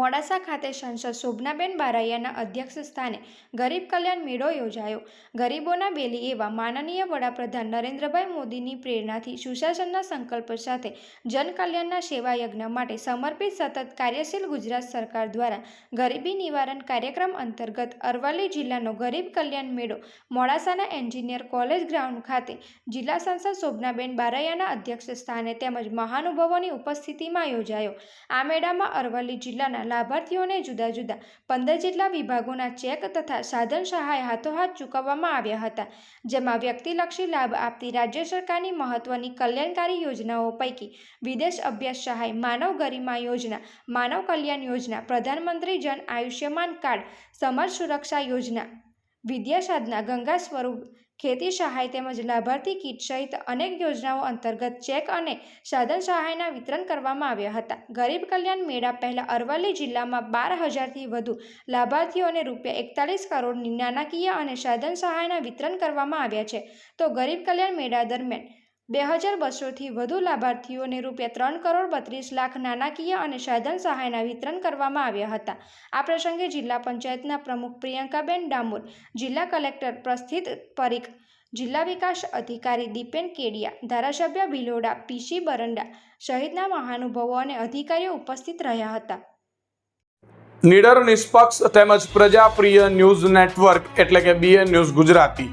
મોડાસા ખાતે સાંસદ શોભનાબેન બારૈયાના અધ્યક્ષ સ્થાને ગરીબ કલ્યાણ મેળો યોજાયો. ગરીબોના બેલી એવા માનનીય વડાપ્રધાન નરેન્દ્રભાઈ મોદીની પ્રેરણાથી સુશાસનના સંકલ્પ સાથે જનકલ્યાણના સેવા યજ્ઞ માટે સમર્પિત સતત કાર્યશીલ ગુજરાત સરકાર દ્વારા ગરીબી નિવારણ કાર્યક્રમ અંતર્ગત અરવલ્લી જિલ્લાનો ગરીબ કલ્યાણ મેળો મોડાસાના એન્જિનિયર કોલેજ ગ્રાઉન્ડ ખાતે જિલ્લા સાંસદ શોભનાબેન બારૈયાના અધ્યક્ષ સ્થાને તેમજ મહાનુભાવોની ઉપસ્થિતિમાં યોજાયો. આ મેળામાં અરવલ્લી જિલ્લાના લાભાર્થીઓને જુદા જુદા પંદર જેટલા વિભાગોના ચેક તથા સાધન સહાય હાથોહાથ ચૂકવવામાં આવ્યા હતા, જેમાં વ્યક્તિલક્ષી લાભ આપતી રાજ્ય સરકારની મહત્વની કલ્યાણકારી યોજનાઓ પૈકી વિદેશ અભ્યાસ સહાય માનવ ગરિમા યોજના, માનવ કલ્યાણ યોજના, પ્રધાનમંત્રી જન આયુષ્યમાન કાર્ડ, સમાજ સુરક્ષા યોજના વિદ્યા સાધના ગંગા સ્વરૂપ, ખેતી સહાય તેમજ લાભાર્થી કીટ સહિત અનેક યોજનાઓ અંતર્ગત ચેક અને સાધન સહાયના વિતરણ કરવામાં આવ્યા હતા. ગરીબ કલ્યાણ મેળા પહેલા અરવલ્લી જિલ્લામાં બાર હજારથી વધુ લાભાર્થીઓને રૂપિયા એકતાલીસ કરોડની નાણાકીય અને સાધન સહાયના વિતરણ કરવામાં આવ્યા છે. તો ગરીબ કલ્યાણ મેળા દરમિયાન બે હજાર બસોથી વધુ લાભાર્થીઓને રૂપિયા ત્રણ કરોડ બત્રીસ લાખ નાણાકીય અને સાધન સહાયના વિતરણ કરવામાં આવ્યા હતા. આ પ્રસંગે જિલ્લા પંચાયતના પ્રમુખ પ્રિયંકાબેન ડામોર, જિલ્લા કલેક્ટર પ્રસ્થિત પરીખ, જિલ્લા વિકાસ અધિકારી દીપેન કેડિયા, ધારાસભ્ય ભિલોડા પીસી બરંડા સહિતના મહાનુભાવો અને અધિકારીઓ ઉપસ્થિત રહ્યા હતા. નિડર નિષ્પક્ષ તેમજ પ્રજાપ્રિય ન્યૂઝ નેટવર્ક એટલે કે BN news Gujarati.